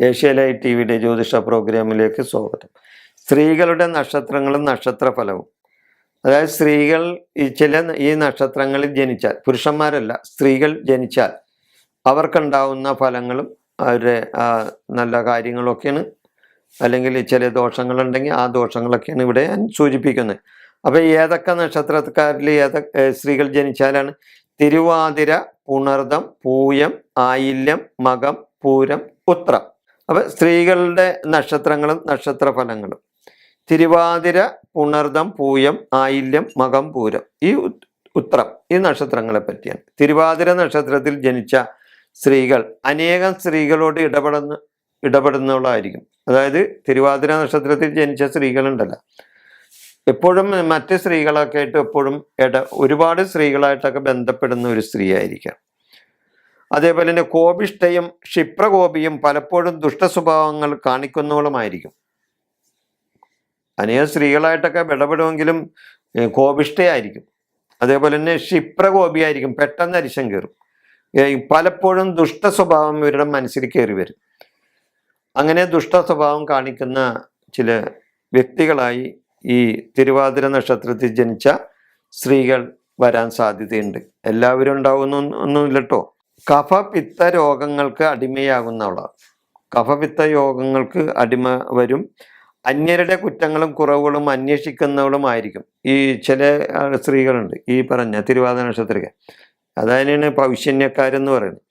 ഏഷ്യാലൈ T വിയുടെ ജ്യോതിഷ പ്രോഗ്രാമിലേക്ക് സ്വാഗതം. സ്ത്രീകളുടെ നക്ഷത്രങ്ങളും നക്ഷത്രഫലവും. അതായത് സ്ത്രീകൾ ഈ ചില ഈ നക്ഷത്രങ്ങളിൽ ജനിച്ചാൽ പുരുഷന്മാരല്ല സ്ത്രീകൾ ജനിച്ചാൽ അവർക്കുണ്ടാവുന്ന ഫലങ്ങളും അവരുടെ നല്ല കാര്യങ്ങളൊക്കെയാണ്. അല്ലെങ്കിൽ ചില ദോഷങ്ങളുണ്ടെങ്കിൽ ആ ദോഷങ്ങളൊക്കെയാണ് ഇവിടെ ഞാൻ സൂചിപ്പിക്കുന്നത്. അപ്പോൾ ഏതൊക്കെ നക്ഷത്രക്കാരിൽ ഏതൊക്കെ സ്ത്രീകൾ ജനിച്ചാലാണ്? തിരുവാതിര പുണർദം പൂയം ആയില്യം മകം പൂരം ഉത്രം. അപ്പൊ സ്ത്രീകളുടെ നക്ഷത്രങ്ങളും നക്ഷത്രഫലങ്ങളും. തിരുവാതിര പുണർദം പൂയം ആയില്യം മകം പൂരം. ഈ ഉത്രം ഈ നക്ഷത്രങ്ങളെ പറ്റിയാണ്. തിരുവാതിര നക്ഷത്രത്തിൽ ജനിച്ച സ്ത്രീകൾ അനേകം സ്ത്രീകളോട് ഇടപെടുന്ന ഇടപെടുന്നവളായിരിക്കും. അതായത് തിരുവാതിര നക്ഷത്രത്തിൽ ജനിച്ച സ്ത്രീകളുണ്ടല്ലോ. എപ്പോഴും മറ്റ് സ്ത്രീകളൊക്കെ ആയിട്ട് എപ്പോഴും ഇട ഒരുപാട് സ്ത്രീകളായിട്ടൊക്കെ ബന്ധപ്പെടുന്ന ഒരു സ്ത്രീ ആയിരിക്കാം അതേപോലെ തന്നെ കോപിഷ്ഠയും ക്ഷിപ്രകോപിയും പലപ്പോഴും ദുഷ്ടസ്വഭാവങ്ങൾ കാണിക്കുന്നവളുമായിരിക്കും. അനേക സ്ത്രീകളായിട്ടൊക്കെ ഇടപെടുമെങ്കിലും കോപിഷ്ഠയായിരിക്കും. അതേപോലെ തന്നെ ക്ഷിപ്രകോപിയായിരിക്കും പെട്ടെന്ന് അരിശം കയറും. പലപ്പോഴും ദുഷ്ട സ്വഭാവം ഇവരുടെ മനസ്സിൽ കയറി വരും. അങ്ങനെ ദുഷ്ട സ്വഭാവം കാണിക്കുന്ന ചില വ്യക്തികളായി ഈ തിരുവാതിര നക്ഷത്രത്തിൽ ജനിച്ച സ്ത്രീകൾ വരാൻ സാധ്യതയുണ്ട്. എല്ലാവരും ഉണ്ടാവുന്ന ഒന്നുമില്ല കേട്ടോ കഫ പിത്ത രോഗങ്ങൾക്ക് അടിമയാകുന്നവളാണ് കഫപിത്ത യോഗങ്ങൾക്ക് അടിമ വരും. അന്യരുടെ കുറ്റങ്ങളും കുറവുകളും അന്വേഷിക്കുന്നവളുമായിരിക്കും ഈ ചില സ്ത്രീകളുണ്ട്. ഈ പറഞ്ഞ തിരുവാതിര നക്ഷത്രിക. അതാണ് പൗഷന്യക്കാരെന്ന് പറയുന്നത്.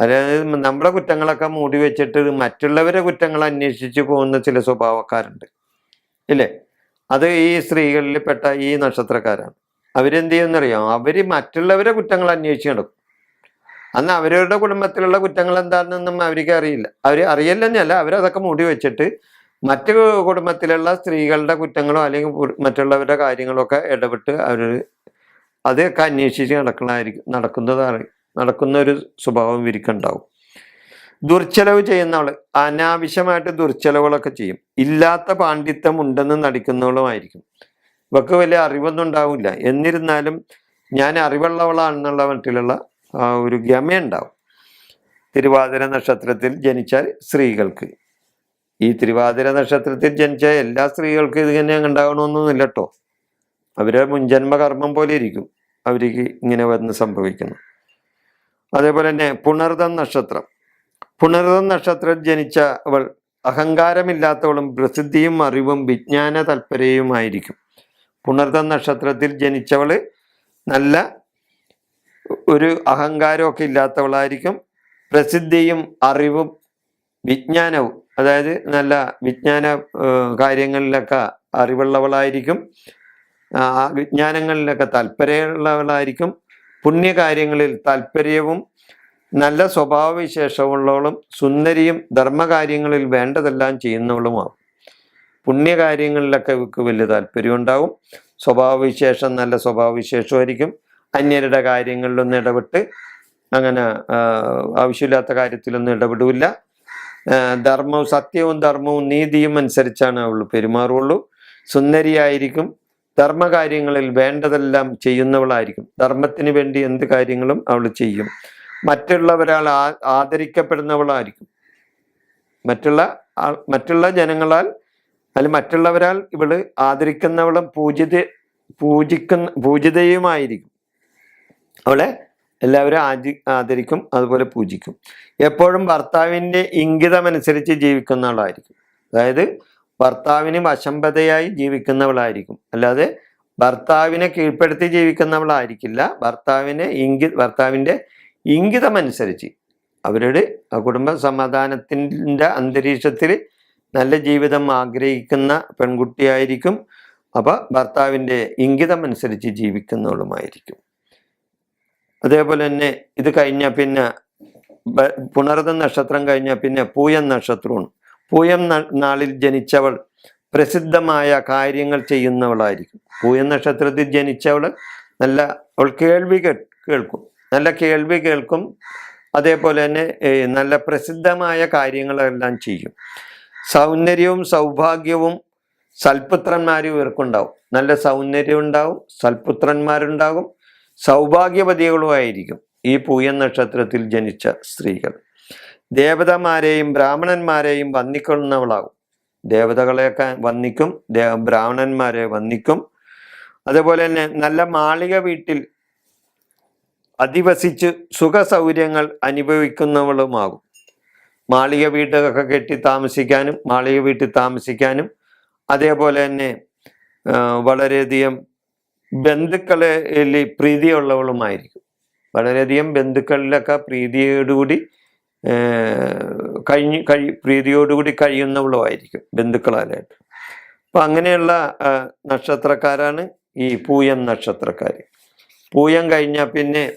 അതായത് നമ്മുടെ കുറ്റങ്ങളൊക്കെ മൂടി വെച്ചിട്ട് മറ്റുള്ളവരെ കുറ്റങ്ങൾ അന്വേഷിച്ച് പോകുന്ന ചില സ്വഭാവക്കാരുണ്ട്. ഇല്ലേ? അത് ഈ സ്ത്രീകളിൽ പെട്ട ഈ നക്ഷത്രക്കാരാണ്. അവരെന്ത് ചെയ്യുമെന്നറിയാം അവർ മറ്റുള്ളവരെ കുറ്റങ്ങൾ അന്വേഷിച്ച് നടക്കും. അന്ന് അവരവരുടെ കുടുംബത്തിലുള്ള കുറ്റങ്ങൾ എന്താണെന്നൊന്നും അവർക്ക് അറിയില്ല. അവർ അറിയില്ലെന്നല്ല അവരതൊക്കെ മൂടി വെച്ചിട്ട് മറ്റു കുടുംബത്തിലുള്ള സ്ത്രീകളുടെ കുറ്റങ്ങളോ അല്ലെങ്കിൽ മറ്റുള്ളവരുടെ കാര്യങ്ങളോ ഒക്കെ ഇടപെട്ട് അവർ അതൊക്കെ അന്വേഷിച്ച് നടക്കണമായിരിക്കും നടക്കുന്നതാണ് നടക്കുന്ന ഒരു സ്വഭാവം ഇവർക്കുണ്ടാവും. ദുർച്ചെലവ് ചെയ്യുന്നവൾ അനാവശ്യമായിട്ട് ദുർച്ചെലവുകളൊക്കെ ചെയ്യും. ഇല്ലാത്ത പാണ്ഡിത്യം ഉണ്ടെന്ന് നടിക്കുന്നവളുമായിരിക്കും. ഇവക്ക് വലിയ അറിവൊന്നും ഉണ്ടാവില്ല. എന്നിരുന്നാലും ഞാൻ അറിവുള്ളവളാണെന്നുള്ള മട്ടിലുള്ള ആ ഒരു ഗമയുണ്ടാവും തിരുവാതിര നക്ഷത്രത്തിൽ ജനിച്ച സ്ത്രീകൾക്ക്. ഈ തിരുവാതിര നക്ഷത്രത്തിൽ ജനിച്ച എല്ലാ സ്ത്രീകൾക്കും ഇത് തന്നെ ഉണ്ടാകണമെന്നൊന്നുമില്ല കേട്ടോ അവരെ മുൻജന്മ കർമ്മം പോലെ ഇരിക്കും. അവർക്ക് ഇങ്ങനെ വന്ന് സംഭവിക്കുന്നു. അതേപോലെ തന്നെ പുണർതം നക്ഷത്രം. പുണർതം നക്ഷത്രം ജനിച്ച അവൾ അഹങ്കാരമില്ലാത്തവളും പ്രസിദ്ധിയും അറിവും വിജ്ഞാന തൽപരയുമായിരിക്കും പുണർതം നക്ഷത്രത്തിൽ ജനിച്ചവൾ നല്ല ഒരു അഹങ്കാരമൊക്കെ ഇല്ലാത്തവളായിരിക്കും. പ്രസിദ്ധിയും അറിവും വിജ്ഞാനവും അതായത് നല്ല വിജ്ഞാന കാര്യങ്ങളിലൊക്കെ അറിവുള്ളവളായിരിക്കും. വിജ്ഞാനങ്ങളിലൊക്കെ താല്പര്യമുള്ളവളായിരിക്കും. പുണ്യകാര്യങ്ങളിൽ താല്പര്യവും നല്ല സ്വഭാവവിശേഷമുള്ളവളും സുന്ദരിയും ധർമ്മകാര്യങ്ങളിൽ വേണ്ടതെല്ലാം ചെയ്യുന്നവളുമാവും. പുണ്യകാര്യങ്ങളിലൊക്കെ ഇവർക്ക് വലിയ താല്പര്യം ഉണ്ടാവും സ്വഭാവവിശേഷം നല്ല സ്വഭാവവിശേഷമായിരിക്കും. അന്യരുടെ കാര്യങ്ങളിലൊന്നും ഇടപെട്ട് അങ്ങനെ ആവശ്യമില്ലാത്ത കാര്യത്തിലൊന്നും ഇടപെടില്ല. ധർമ്മവും സത്യവും ധർമ്മവും നീതിയും അനുസരിച്ചാണ് അവൾ പെരുമാറുള്ളൂ. സുന്ദരിയായിരിക്കും. ധർമ്മകാര്യങ്ങളിൽ വേണ്ടതെല്ലാം ചെയ്യുന്നവളായിരിക്കും. ധർമ്മത്തിന് വേണ്ടി എന്ത് കാര്യങ്ങളും അവൾ ചെയ്യും. മറ്റുള്ളവരാൾ ആദരിക്കപ്പെടുന്നവളായിരിക്കും. മറ്റുള്ള മറ്റുള്ള ജനങ്ങളാൽ അല്ലെങ്കിൽ മറ്റുള്ളവരാൽ ഇവൾ ആദരിക്കുന്നവളും പൂജിത പൂജിക്കുന്ന പൂജിതയുമായിരിക്കും. അവളെ എല്ലാവരും ആദി ആദരിക്കും അതുപോലെ പൂജിക്കും. എപ്പോഴും ഭർത്താവിന്റെ ഇംഗിതമനുസരിച്ച് ജീവിക്കുന്ന ആളായിരിക്കും. അതായത് ഭർത്താവിന് വശംബതയായി ജീവിക്കുന്നവളായിരിക്കും. അല്ലാതെ ഭർത്താവിനെ കീഴ്പ്പെടുത്തി ജീവിക്കുന്നവളായിരിക്കില്ല. ഭർത്താവിനെ ഇംഗി ഭർത്താവിന്റെ ഇംഗിതമനുസരിച്ച് അവരുടെ കുടുംബ സമാധാനത്തിന്റെ അന്തരീക്ഷത്തിൽ നല്ല ജീവിതം ആഗ്രഹിക്കുന്ന പെൺകുട്ടിയായിരിക്കും. അപ്പോൾ ഭർത്താവിന്റെ ഇംഗിതമനുസരിച്ച് ജീവിക്കുന്നവളുമായിരിക്കും. അതേപോലെ തന്നെ ഇത് കഴിഞ്ഞാൽ പിന്നെ പുണർദ നക്ഷത്രം കഴിഞ്ഞാൽ പിന്നെ പൂയം നക്ഷത്രമാണ്. പൂയം നാളിൽ ജനിച്ചവൾ പ്രസിദ്ധമായ കാര്യങ്ങൾ ചെയ്യുന്നവളായിരിക്കും. പൂയം നക്ഷത്രത്തിൽ ജനിച്ചവൾ നല്ല അവൾ കേൾവി കേൾക്കും. നല്ല കേൾവി കേൾക്കും. അതേപോലെ തന്നെ നല്ല പ്രസിദ്ധമായ കാര്യങ്ങളെല്ലാം ചെയ്യും. സൗന്ദര്യവും സൗഭാഗ്യവും സൽപുത്രന്മാരും ഇവർക്കുണ്ടാവും. നല്ല സൗന്ദര്യം ഉണ്ടാവും സൽപുത്രന്മാരുണ്ടാകും. സൗഭാഗ്യവതികളുമായിരിക്കും ഈ പൂയൻ നക്ഷത്രത്തിൽ ജനിച്ച സ്ത്രീകൾ. ദേവതമാരെയും ബ്രാഹ്മണന്മാരെയും വന്നിക്കൊള്ളുന്നവളാകും ദേവതകളെയൊക്കെ വന്നിക്കും ബ്രാഹ്മണന്മാരെ വന്നിക്കും അതുപോലെ തന്നെ നല്ല മാളിക വീട്ടിൽ അധിവസിച്ച് സുഖ സൗകര്യങ്ങൾ അനുഭവിക്കുന്നവളുമാകും. മാളിക വീട്ടൊക്കെ കെട്ടി താമസിക്കാനും മാളിക വീട്ടിൽ താമസിക്കാനും അതേപോലെ തന്നെ വളരെയധികം ബന്ധുക്കളിൽ പ്രീതിയുള്ളവളുമായിരിക്കും. വളരെയധികം ബന്ധുക്കളിലൊക്കെ പ്രീതിയോടുകൂടി കഴിഞ്ഞ് കഴി പ്രീതിയോടുകൂടി കഴിയുന്നവളുമായിരിക്കും ബന്ധുക്കളാലായിട്ട്. അപ്പം അങ്ങനെയുള്ള നക്ഷത്രക്കാരാണ് ഈ പൂയം നക്ഷത്രക്കാർ പൂയം കഴിഞ്ഞാൽ പിന്നെ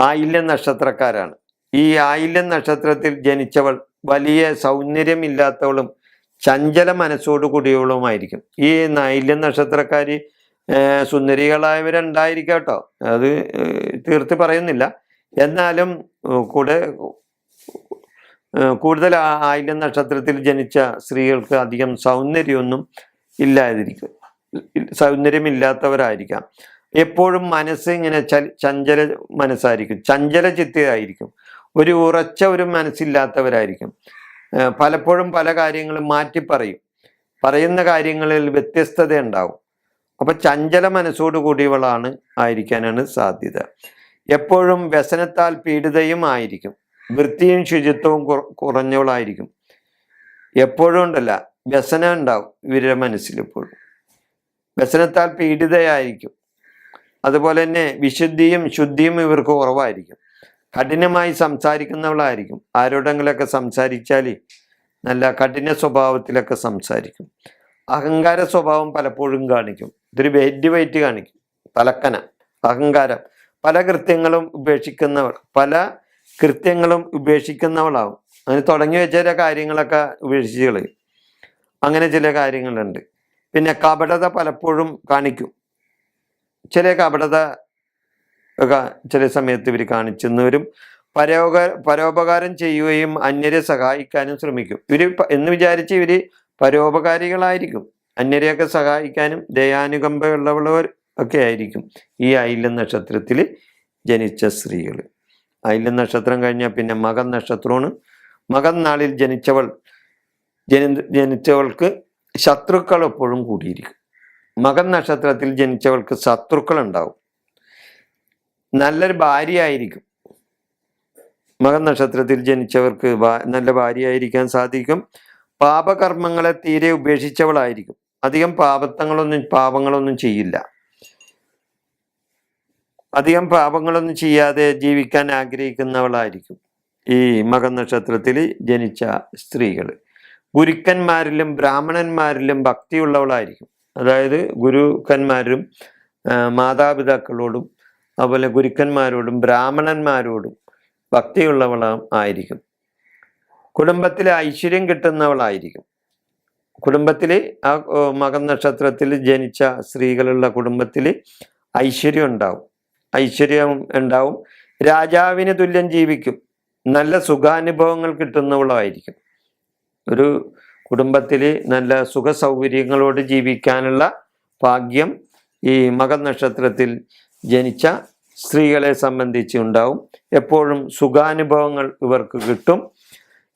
ആയില്യം നക്ഷത്രക്കാരാണ്. ഈ ആയില്യം നക്ഷത്രത്തിൽ ജനിച്ചവൾ വലിയ സൗന്ദര്യമില്ലാത്തവളും ചഞ്ചല മനസ്സോടു കൂടിയവളുമായിരിക്കും ഈ ആയില്യം നക്ഷത്രക്കാരി ഏർ സുന്ദരികളായവരുണ്ടായിരിക്കാം കേട്ടോ. അത് തീർത്തി പറയുന്നില്ല. എന്നാലും കൂടെ കൂടുതൽ ആയിരം നക്ഷത്രത്തിൽ ജനിച്ച സ്ത്രീകൾക്ക് അധികം സൗന്ദര്യമൊന്നും ഇല്ലാതിരിക്കും. സൗന്ദര്യമില്ലാത്തവരായിരിക്കാം. എപ്പോഴും മനസ്സ് ഇങ്ങനെ ചഞ്ചല മനസ്സായിരിക്കും. ചഞ്ചല ചിത്തയായിരിക്കും. ഒരു ഉറച്ച ഒരു മനസ്സില്ലാത്തവരായിരിക്കും. പലപ്പോഴും പല കാര്യങ്ങളും മാറ്റി പറയും. പറയുന്ന കാര്യങ്ങളിൽ വ്യത്യസ്തത ഉണ്ടാവും അപ്പൊ ചഞ്ചല മനസ്സോട് കൂടിയവളാണ് ആയിരിക്കാനാണ് സാധ്യത. എപ്പോഴും വ്യസനത്താൽ പീഡിതയും ആയിരിക്കും. വൃത്തിയും ശുചിത്വവും കുറ- കുറഞ്ഞവളായിരിക്കും. എപ്പോഴും ഉണ്ടല്ല വ്യസനം ഉണ്ടാവും ഇവരുടെ മനസ്സിൽ എപ്പോഴും വ്യസനത്താൽ പീഡിതയായിരിക്കും. അതുപോലെ തന്നെ വിശുദ്ധിയും ശുദ്ധിയും ഇവർക്ക് കുറവായിരിക്കും. കഠിനമായി സംസാരിക്കുന്നവളായിരിക്കും. ആരോടെങ്കിലൊക്കെ സംസാരിച്ചാൽ നല്ല കഠിന സ്വഭാവത്തിലൊക്കെ സംസാരിക്കും. അഹങ്കാര സ്വഭാവം പലപ്പോഴും കാണിക്കും. ഇതൊരു വെയിറ്റ് വെയിറ്റ് കാണിക്കും. തലക്കന അഹങ്കാരം. പല കൃത്യങ്ങളും ഉപേക്ഷിക്കുന്നവൾ പല കൃത്യങ്ങളും ഉപേക്ഷിക്കുന്നവളാവും. അതിന് തുടങ്ങി വെച്ച ചില കാര്യങ്ങളൊക്കെ ഉപേക്ഷിച്ച് കളയും. അങ്ങനെ ചില കാര്യങ്ങളുണ്ട്. പിന്നെ കപടത പലപ്പോഴും കാണിക്കും. ചില കപടത ഒക്കെ ചില സമയത്ത് ഇവർ കാണിച്ചെന്നവരും പരോപ പരോപകാരം ചെയ്യുകയും അന്യരെ സഹായിക്കാനും ശ്രമിക്കും. ഇവർ എന്ന് വിചാരിച്ച് ഇവർ പരോപകാരികളായിരിക്കും. അന്യരെയൊക്കെ സഹായിക്കാനും ദയാനുകമ്പയുള്ളവർ ഒക്കെ ആയിരിക്കും ഈ ഐല്യം നക്ഷത്രത്തിൽ ജനിച്ച സ്ത്രീകൾ ഐല്യം നക്ഷത്രം കഴിഞ്ഞാൽ പിന്നെ മകൻ നക്ഷത്രമാണ് മകൻ നാളിൽ ജനിച്ചവൾ ജനി ജനിച്ചവൾക്ക് ശത്രുക്കൾ എപ്പോഴും കൂടിയിരിക്കും. മകൻ നക്ഷത്രത്തിൽ ജനിച്ചവൾക്ക് ശത്രുക്കൾ ഉണ്ടാവും നല്ലൊരു ഭാര്യയായിരിക്കും. മകൻ നക്ഷത്രത്തിൽ ജനിച്ചവർക്ക് നല്ല ഭാര്യയായിരിക്കാൻ സാധിക്കും. പാപകർമ്മങ്ങളെ തീരെ ഉപേക്ഷിച്ചവളായിരിക്കും. അധികം പാപത്തങ്ങളൊന്നും പാപങ്ങളൊന്നും ചെയ്യില്ല. അധികം പാപങ്ങളൊന്നും ചെയ്യാതെ ജീവിക്കാൻ ആഗ്രഹിക്കുന്നവളായിരിക്കും. ഈ മകൻ നക്ഷത്രത്തിൽ ജനിച്ച സ്ത്രീകൾ. ഗുരുക്കന്മാരിലും ബ്രാഹ്മണന്മാരിലും ഭക്തിയുള്ളവളായിരിക്കും. അതായത് ഗുരുക്കന്മാരും മാതാപിതാക്കളോടും അതുപോലെ ഗുരുക്കന്മാരോടും ബ്രാഹ്മണന്മാരോടും ഭക്തിയുള്ളവളും ആയിരിക്കും. കുടുംബത്തിൽ ഐശ്വര്യം കിട്ടുന്നവളായിരിക്കും. കുടുംബത്തിൽ ആ മകം നക്ഷത്രത്തിൽ ജനിച്ച സ്ത്രീകളുള്ള കുടുംബത്തിൽ ഐശ്വര്യം ഉണ്ടാവും. ഐശ്വര്യം ഉണ്ടാവും. രാജാവിന് തുല്യം ജീവിക്കും. നല്ല സുഖാനുഭവങ്ങൾ കിട്ടുന്നവളായിരിക്കും. ഒരു കുടുംബത്തിൽ നല്ല സുഖ സൗകര്യങ്ങളോട് ജീവിക്കാനുള്ള ഭാഗ്യം ഈ മകൻ നക്ഷത്രത്തിൽ ജനിച്ച സ്ത്രീകളെ സംബന്ധിച്ച് ഉണ്ടാവും. എപ്പോഴും സുഖാനുഭവങ്ങൾ ഇവർക്ക് കിട്ടും.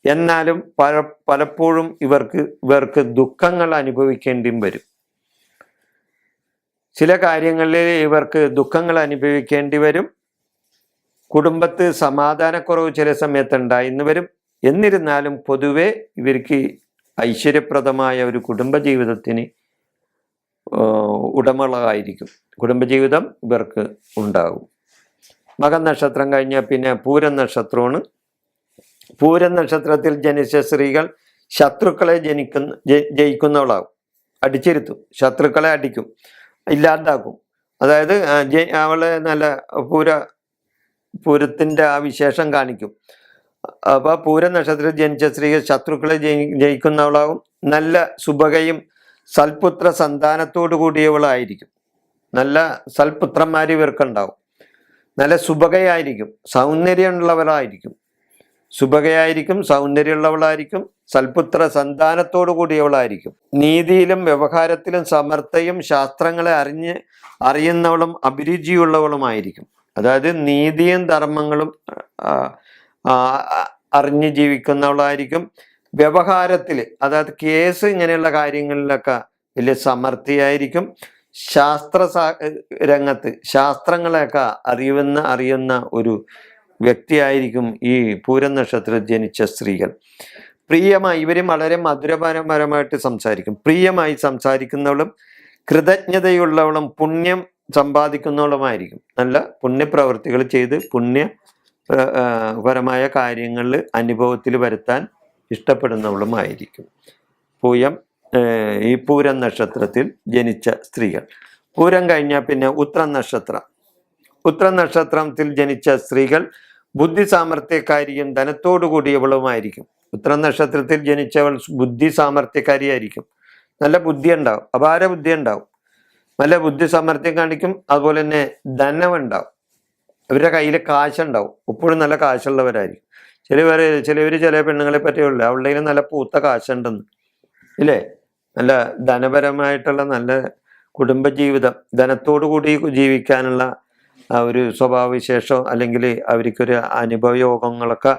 എന്നാലും പല പലപ്പോഴും ഇവർക്ക് ഇവർക്ക് ദുഃഖങ്ങൾ അനുഭവിക്കേണ്ടിയും വരും. ചില കാര്യങ്ങളിൽ ഇവർക്ക് ദുഃഖങ്ങൾ അനുഭവിക്കേണ്ടി വരും. കുടുംബത്ത് സമാധാനക്കുറവ് ചില സമയത്ത് ഉണ്ടായിന്ന് വരും. എന്നിരുന്നാലും പൊതുവെ ഇവർക്ക് ഐശ്വര്യപ്രദമായ ഒരു കുടുംബജീവിതത്തിന് ഉടമകളായിരിക്കും. കുടുംബജീവിതം ഇവർക്ക് ഉണ്ടാകും. മകൻ നക്ഷത്രം കഴിഞ്ഞാൽ പിന്നെ പൂരം നക്ഷത്രമാണ്. പൂരം നക്ഷത്രത്തിൽ ജനിച്ച സ്ത്രീകൾ ശത്രുക്കളെ ജനിക്കുന്ന ജയി- ജയിക്കുന്നവളാകും. അടിച്ചിരുത്തും. ശത്രുക്കളെ അടിക്കും. ഇല്ലാതാക്കും അതായത് അവളെ നല്ല പൂര പൂരത്തിന്റെ ആ വിശേഷം കാണിക്കും. അപ്പോൾ പൂര നക്ഷത്രത്തിൽ ജനിച്ച സ്ത്രീകൾ ശത്രുക്കളെ ജയി ജയിക്കുന്നവളാകും. നല്ല സുഭകയും സൽപുത്ര സന്താനത്തോടു കൂടിയവളായിരിക്കും. നല്ല സൽപുത്രന്മാർ ഇവർക്കുണ്ടാവും നല്ല സുഭകയായിരിക്കും സൗന്ദര്യമുള്ളവളായിരിക്കും സുഭകയായിരിക്കും സൗന്ദര്യമുള്ളവളായിരിക്കും സൽപുത്ര സന്താനത്തോടു കൂടിയവളായിരിക്കും നീതിയിലും വ്യവഹാരത്തിലും സമർത്ഥയും ശാസ്ത്രങ്ങളെ അറിഞ്ഞ് അറിയുന്നവളും അഭിരുചിയുള്ളവളുമായിരിക്കും. അതായത് നീതിയും ധർമ്മങ്ങളും അറിഞ്ഞ് ജീവിക്കുന്നവളായിരിക്കും. വ്യവഹാരത്തിൽ അതായത് കേസ് ഇങ്ങനെയുള്ള കാര്യങ്ങളിലൊക്കെ വലിയ സമർത്ഥിയായിരിക്കും. ശാസ്ത്ര രംഗത്ത് ശാസ്ത്രങ്ങളെയൊക്കെ അറിയുന്ന അറിയുന്ന ഒരു വ്യക്തിയായിരിക്കും ഈ പൂരം നക്ഷത്രത്തിൽ ജനിച്ച സ്ത്രീകൾ. പ്രിയമായി ഇവരും വളരെ മധുരപരപരമായിട്ട് സംസാരിക്കും. പ്രിയമായി സംസാരിക്കുന്നവളും കൃതജ്ഞതയുള്ളവളും പുണ്യം സമ്പാദിക്കുന്നവളുമായിരിക്കും. നല്ല പുണ്യപ്രവൃത്തികൾ ചെയ്ത് പുണ്യ പരമായ കാര്യങ്ങളിൽ അനുഭവത്തിൽ വരുത്താൻ ഇഷ്ടപ്പെടുന്നവളുമായിരിക്കും. പൂയം ഈ പൂരം നക്ഷത്രത്തിൽ ജനിച്ച സ്ത്രീകൾ. പൂരം കഴിഞ്ഞാൽ പിന്നെ ഉത്ര നക്ഷത്രം. ഉത്ര നക്ഷത്രത്തിൽ ജനിച്ച സ്ത്രീകൾ ബുദ്ധി സാമർത്ഥ്യക്കാരിയും ധനത്തോടു കൂടിയവളുമായിരിക്കും ഉത്ര നക്ഷത്രത്തിൽ ജനിച്ചവൾ ബുദ്ധി സാമർത്ഥ്യക്കാരിയായിരിക്കും നല്ല ബുദ്ധി ഉണ്ടാവും അപാര ബുദ്ധി ഉണ്ടാവും നല്ല ബുദ്ധി സാമർത്ഥ്യം കാണിക്കും അതുപോലെ തന്നെ ധനമുണ്ടാവും അവരുടെ കയ്യിൽ കാശുണ്ടാവും എപ്പോഴും നല്ല കാശുള്ളവരായിരിക്കും. ചിലവർ ചിലവർ ചില പെണ്ണുങ്ങളെ പറ്റിയുള്ള അവളുടെ കയ്യിൽ നല്ല പൂത്ത കാശുണ്ടെന്ന്. ഇല്ലേ? നല്ല ധനപരമായിട്ടുള്ള നല്ല കുടുംബജീവിതം ധനത്തോടു കൂടി ജീവിക്കാനുള്ള ആ ഒരു സ്വഭാവവിശേഷം അല്ലെങ്കിൽ അവർക്കൊരു അനുഭവയോഗങ്ങളൊക്കെ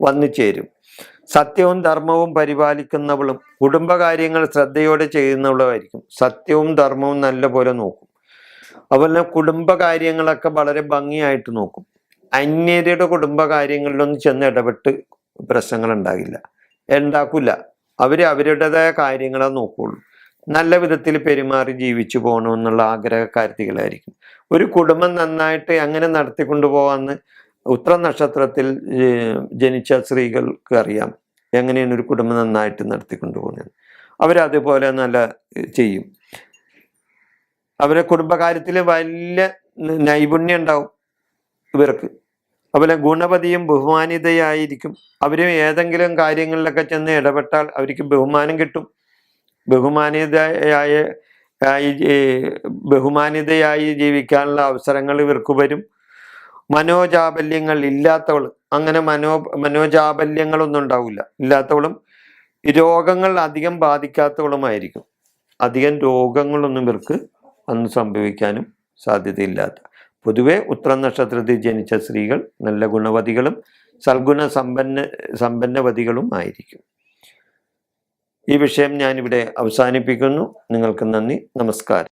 വന്നു ചേരും. സത്യവും ധർമ്മവും പരിപാലിക്കുന്നവളും കുടുംബകാര്യങ്ങൾ ശ്രദ്ധയോടെ ചെയ്യുന്നവളുമായിരിക്കും. സത്യവും ധർമ്മവും നല്ല പോലെ നോക്കും. അതുപോലെ കുടുംബകാര്യങ്ങളൊക്കെ വളരെ ഭംഗിയായിട്ട് നോക്കും. അന്യരുടെ കുടുംബകാര്യങ്ങളിലൊന്നും ചെന്ന് ഇടപെട്ട് പ്രശ്നങ്ങൾ ഉണ്ടാകില്ല. ഉണ്ടാക്കില്ല അവർ അവരുടേതായ കാര്യങ്ങളെ നോക്കുള്ളൂ. നല്ല വിധത്തിൽ പെരുമാറി ജീവിച്ചു പോകണമെന്നുള്ള ആഗ്രഹക്കാരികളായിരിക്കും ഒരു കുടുംബം നന്നായിട്ട് അങ്ങനെ നടത്തിക്കൊണ്ടു പോകാമെന്ന് ഉത്ര നക്ഷത്രത്തിൽ ജനിച്ച സ്ത്രീകൾക്ക് അറിയാം എങ്ങനെയാണ് ഒരു കുടുംബം നന്നായിട്ട് നടത്തിക്കൊണ്ടു പോകുന്നത്. അവരതുപോലെ നല്ല ചെയ്യും. അവരെ കുടുംബകാര്യത്തിൽ വലിയ നൈപുണ്യം ഉണ്ടാവും ഇവർക്ക്. അതുപോലെ ഗുണപതിയും ബഹുമാനിതയായിരിക്കും. അവരും ഏതെങ്കിലും കാര്യങ്ങളിലൊക്കെ ചെന്ന് ഇടപെട്ടാൽ അവർക്ക് ബഹുമാനം കിട്ടും. ബഹുമാനിതയായ ബഹുമാനിതയായി ജീവിക്കാനുള്ള അവസരങ്ങൾ ഇവർക്ക് വരും. മനോജാബല്യങ്ങൾ ഇല്ലാത്തവൾ അങ്ങനെ മനോ മനോജാബല്യങ്ങളൊന്നും ഉണ്ടാവില്ല. ഇല്ലാത്തവളും രോഗങ്ങൾ അധികം ബാധിക്കാത്തവളുമായിരിക്കും. അധികം രോഗങ്ങളൊന്നും ഇവർക്ക് അന്ന് സംഭവിക്കാനും സാധ്യതയില്ലാത്ത. പൊതുവെ ഉത്തര നക്ഷത്രത്തിൽ ജനിച്ച സ്ത്രീകൾ നല്ല ഗുണവതികളും സൽഗുണ സമ്പന്ന സമ്പന്നവതികളും ആയിരിക്കും. ഈ വിഷയം ഞാനിവിടെ അവസാനിപ്പിക്കുന്നു. നിങ്ങൾക്ക് നന്ദി. നമസ്കാരം.